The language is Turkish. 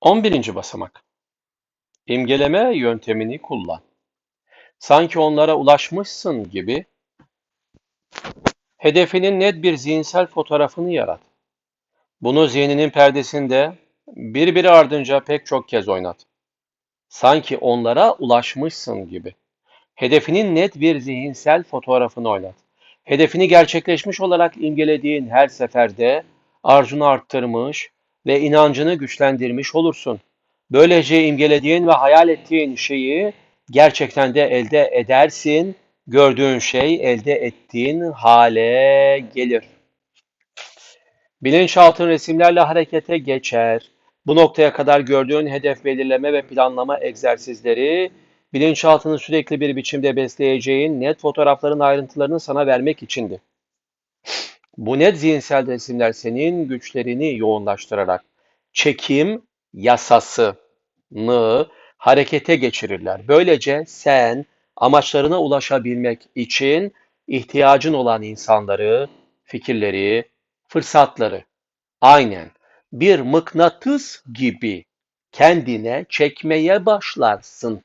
11. basamak. İmgeleme yöntemini kullan. Sanki onlara ulaşmışsın gibi hedefinin net bir zihinsel fotoğrafını yarat. Bunu zihninin perdesinde birbiri ardınca pek çok kez oynat. Sanki onlara ulaşmışsın gibi. Hedefinin net bir zihinsel fotoğrafını oynat. Hedefini gerçekleşmiş olarak imgelediğin her seferde arzunu arttırmış ve inancını güçlendirmiş olursun. Böylece imgelediğin ve hayal ettiğin şeyi gerçekten de elde edersin. Gördüğün şey elde ettiğin hale gelir. Bilinçaltın resimlerle harekete geçer. Bu noktaya kadar gördüğün hedef belirleme ve planlama egzersizleri bilinçaltını sürekli bir biçimde besleyeceğin net fotoğrafların ayrıntılarını sana vermek içindi. Bu net zihinsel resimler senin güçlerini yoğunlaştırarak çekim yasasını harekete geçirirler. Böylece sen amaçlarına ulaşabilmek için ihtiyacın olan insanları, fikirleri, fırsatları aynen bir mıknatıs gibi kendine çekmeye başlarsın.